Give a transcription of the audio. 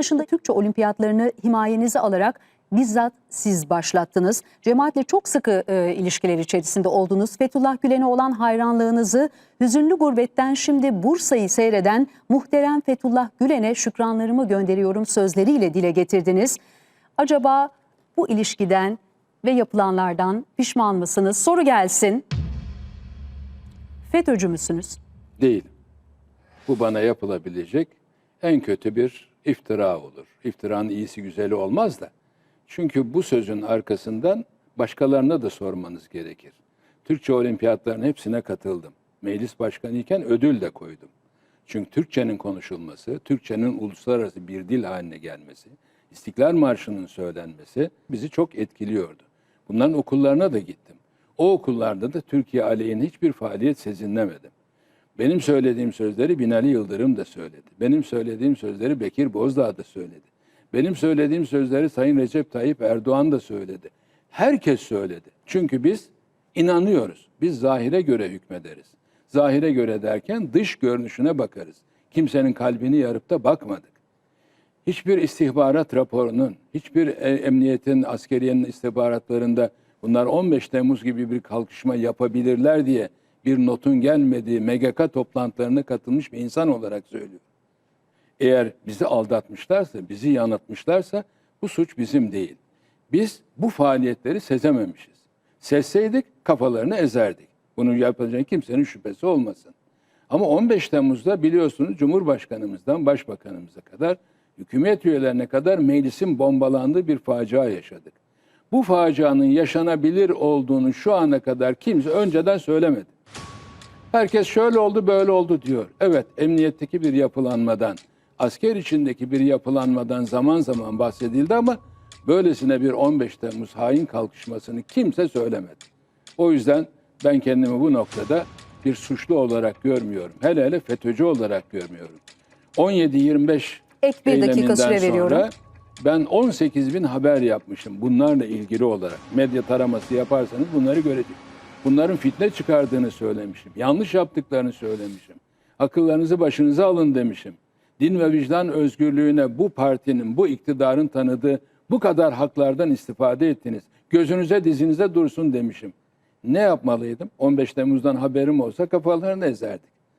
dışında Türkçe olimpiyatlarını himayenize alarak bizzat siz başlattınız. Cemaatle çok sıkı e, ilişkiler içerisinde oldunuz. Fethullah Gülen'e olan hayranlığınızı hüzünlü gurbetten şimdi Bursa'yı seyreden muhterem Fethullah Gülen'e şükranlarımı gönderiyorum sözleriyle dile getirdiniz. Acaba bu ilişkiden ve yapılanlardan pişman mısınız? Soru gelsin. FETÖ'cü müsünüz? Değil. Bu bana yapılabilecek en kötü bir iftira olur. İftiranın iyisi güzeli olmaz da. Çünkü bu sözün arkasından başkalarına da sormanız gerekir. Türkçe olimpiyatlarının hepsine katıldım. Meclis başkanıyken ödül de koydum. Çünkü Türkçenin konuşulması, Türkçenin uluslararası bir dil haline gelmesi, İstiklal Marşı'nın söylenmesi bizi çok etkiliyordu. Bunların okullarına da gittim. O okullarda da Türkiye aleyhine hiçbir faaliyet sezinlemedim. Benim söylediğim sözleri Binali Yıldırım da söyledi. Benim söylediğim sözleri Bekir Bozdağ da söyledi. Benim söylediğim sözleri Sayın Recep Tayyip Erdoğan da söyledi. Herkes söyledi. Çünkü biz inanıyoruz. Biz zahire göre hükmederiz. Zahire göre derken dış görünüşüne bakarız. Kimsenin kalbini yarıp da bakmadık. Hiçbir istihbarat raporunun, hiçbir e- emniyetin, askeriyenin istihbaratlarında bunlar 15 Temmuz gibi bir kalkışma yapabilirler diye bir notun gelmediği MGK toplantılarına katılmış bir insan olarak söylüyorum. Eğer bizi aldatmışlarsa, bizi yanıltmışlarsa bu suç bizim değil. Biz bu faaliyetleri sezememişiz. Sezseydik kafalarını ezerdik. Bunu yapacağın kimsenin şüphesi olmasın. Ama 15 Temmuz'da biliyorsunuz Cumhurbaşkanımızdan Başbakanımıza kadar hükümet üyelerine kadar meclisin bombalandığı bir facia yaşadık. Bu facianın yaşanabilir olduğunu şu ana kadar kimse önceden söylemedi. Herkes şöyle oldu böyle oldu diyor. Evet emniyetteki bir yapılanmadan, asker içindeki bir yapılanmadan zaman zaman bahsedildi ama böylesine bir 15 Temmuz hain kalkışmasını kimse söylemedi. O yüzden ben kendimi bu noktada bir suçlu olarak görmüyorum. Hele hele FETÖ'cü olarak görmüyorum. 17-25 Ek bir dakika süre sonra veriyorum. Ben 18 bin haber yapmışım bunlarla ilgili olarak. Medya taraması yaparsanız bunları göreceksiniz. Bunların fitne çıkardığını söylemişim. Yanlış yaptıklarını söylemişim. Akıllarınızı başınıza alın demişim. Din ve vicdan özgürlüğüne bu partinin, bu iktidarın tanıdığı bu kadar haklardan istifade ettiniz. Gözünüze dizinize dursun demişim. Ne yapmalıydım? 15 Temmuz'dan haberim olsa kafalarını ezerdik.